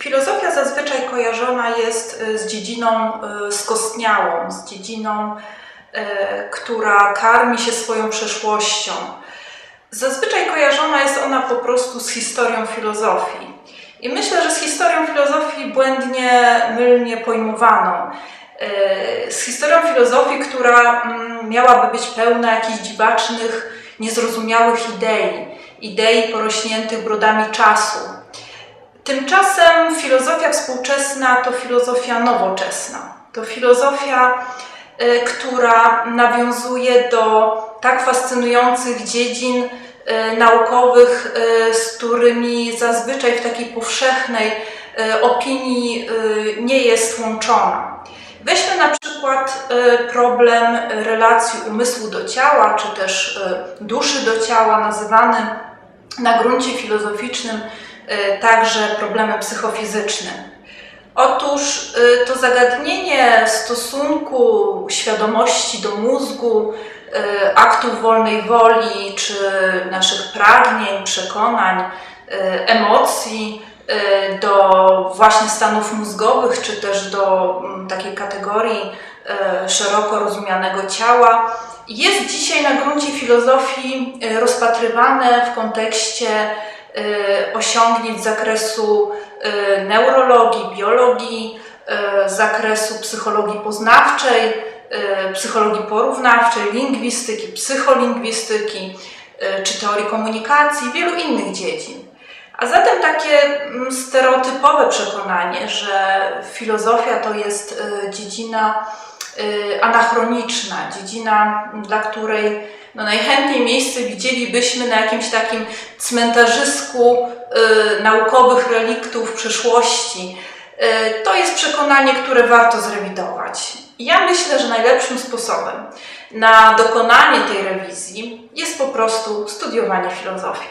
Filozofia zazwyczaj kojarzona jest y, z dziedziną y, skostniałą, z dziedziną, y, która karmi się swoją przeszłością. Zazwyczaj kojarzona jest ona po prostu z historią filozofii. I myślę, że z historią filozofii błędnie, mylnie pojmowaną. Z historią filozofii, która mm, miałaby być pełna jakichś dziwacznych, niezrozumiałych idei, idei porośniętych brodami czasu. Tymczasem filozofia współczesna to filozofia nowoczesna. To filozofia, y, która nawiązuje do tak fascynujących dziedzin y, naukowych, y, z którymi zazwyczaj w takiej powszechnej opinii nie jest łączona. Weźmy na przykład problem relacji umysłu do ciała, czy też duszy do ciała, nazywany na gruncie filozoficznym także problemem psychofizycznym. Otóż y, to zagadnienie stosunku świadomości do mózgu, y, aktów wolnej woli, czy naszych pragnień, przekonań, y, emocji, y, do właśnie stanów mózgowych, czy też do mm, takiej kategorii y, szeroko rozumianego ciała, jest dzisiaj na gruncie filozofii y, rozpatrywane w kontekście y, osiągnięć z zakresu y, neurologii, biologii, y, z zakresu psychologii poznawczej, y, psychologii porównawczej, lingwistyki, psycholingwistyki, y, czy teorii komunikacji, wielu innych dziedzin. A zatem takie mm, stereotypowe przekonanie, że filozofia to jest y, dziedzina y, anachroniczna, dziedzina, dla której no najchętniej miejsce widzielibyśmy na jakimś takim cmentarzysku y, naukowych reliktów przeszłości. Y, to jest przekonanie, które warto zrewidować. Ja myślę, że najlepszym sposobem na dokonanie tej rewizji jest po prostu studiowanie filozofii.